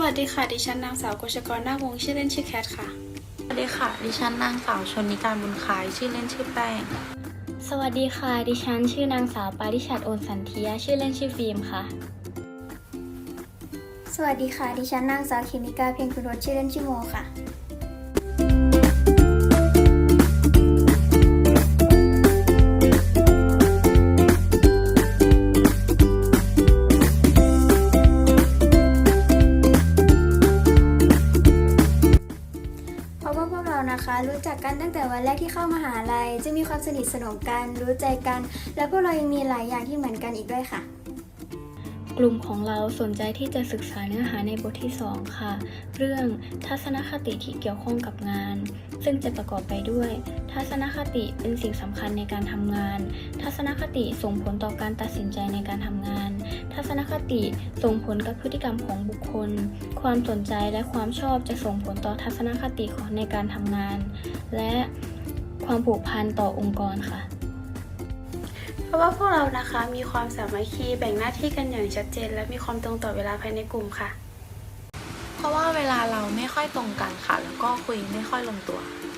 วัสดีค่ะ ดิฉันนางสาวกฤชกรนาควงศ์ชื่อเล่นชื่อแคทค่ะ สวัสดีค่ะ ดิฉันนางสาวชนนิการบุญคายชื่อเล่นชื่อแป้ง สวัสดีค่ะ ดิฉันชื่อนางสาวปาริชัดโอนสันเทียชื่อเล่นชื่อฟิล์มค่ะ สวัสดีค่ะ ดิฉันนางสาวเคมิกาเพียงคุณรสชื่อเล่นชื่อโมค่ะ นะคะ รู้จักกันตั้งแต่วันแรกที่เข้ามหาลัยจะมีความสนิทสนมกันรู้ใจกัน และพวกเรายังมีหลายอย่างที่เหมือนกันอีกด้วยค่ะ กลุ่มของเราสนใจที่จะศึกษาเนื้อหาในบทที่ 2 ค่ะ เรื่องทัศนคติที่เกี่ยวข้องกับงาน ซึ่งจะประกอบไปด้วย ทัศนคติเป็นสิ่งสำคัญในการทำงาน ทัศนคติส่งผลต่อการตัดสินใจในการทำงาน ทัศนคติส่งผลกับพฤติกรรมของบุคคล ความสนใจและความชอบจะส่งผลต่อทัศนคติของในการทำงาน และความผูกพันต่อองค์กรค่ะ เพราะว่าพวกเรานะคะมีความสามัคคีแบ่งหน้าที่กันอย่างชัดเจน และมีความตรงต่อเวลาภายในกลุ่มค่ะ เพราะว่าเวลาเราไม่ค่อยตรงกันค่ะ แล้วก็คุยไม่ค่อยลงตัวเ